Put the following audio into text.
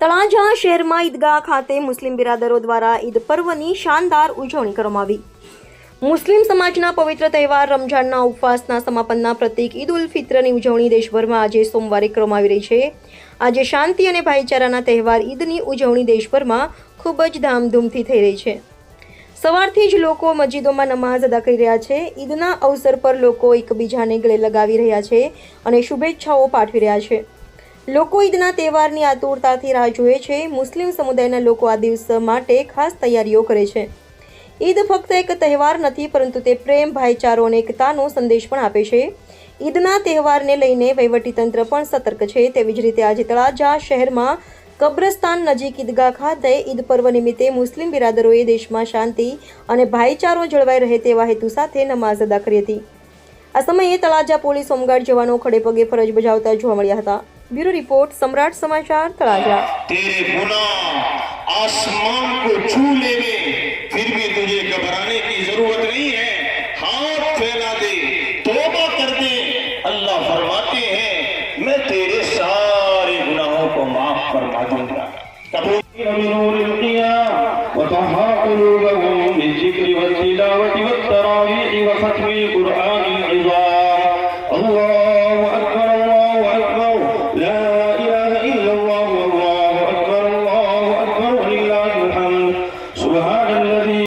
તળાજા શહેરમાં ઈદગાહ ખાતે મુસ્લિમ બિરાદરો દ્વારા ઈદ પર્વની શાનદાર ઉજવણી કરવામાં આવી. મુસ્લિમ સમાજના પવિત્ર તહેવાર, રમઝાનના ઉપવાસના સમાપનના પ્રતીક, ઈદ ઉલ ફિત્રની ઉજવણી દેશભરમાં આજે સોમવારે કરવામાં આવી રહી છે. આજે શાંતિ અને ભાઈચારાના તહેવાર, ઈદની ઉજવણી દેશભરમાં ખૂબ જ ધામધૂમથી થઈ રહી છે. સવારથી જ લોકો મસ્જિદોમાં નમાઝ અદા કરી રહ્યા છે. ઈદના અવસર પર લોકો એકબીજાને ગળે લગાવી રહ્યા છે અને શુભેચ્છાઓ પાઠવી રહ્યા છે. લોકો ઈદના તહેવારની આતુરતાથી રાહ જુએ છે. મુસ્લિમ સમુદાયના લોકો આ દિવસ માટે ખાસ તૈયારીઓ કરે છે. ઈદ ફક્ત એક તહેવાર નથી, પરંતુ તે પ્રેમ, ભાઈચારો અને એકતાનો સંદેશ પણ આપે છે. ઈદના તહેવારને લઈને વહીવટીતંત્ર પણ સતર્ક છે. તેવી જ રીતે આજે તળાજા શહેરમાં કબ્રસ્તાન નજીક ઈદગાહ ખાતે ઈદ પર્વ નિમિત્તે મુસ્લિમ બિરાદરોએ દેશમાં શાંતિ અને ભાઈચારો જળવાઈ રહે તેવા હેતુ સાથે નમાઝ અદા કરી હતી. આ સમયે તળાજા પોલીસ હોમગાર્ડ જવાનો ખડેપગે ફરજ બજાવતા જોવા મળ્યા હતા. ब्यूरो रिपोर्ट सम्राट समाचार तलाजा तेरे गुना आसमान को छू ले फिर भी तुझे घबराने की ज़रूरत नहीं है। हाथ फैला दे तोबा कर दे। अल्लाह फरमाते हैं मैं तेरे सारे गुनाहों को माफ़ फरमा दूँगा। بالذكر والتلاوة والتراويح وختم القرآن العظام الله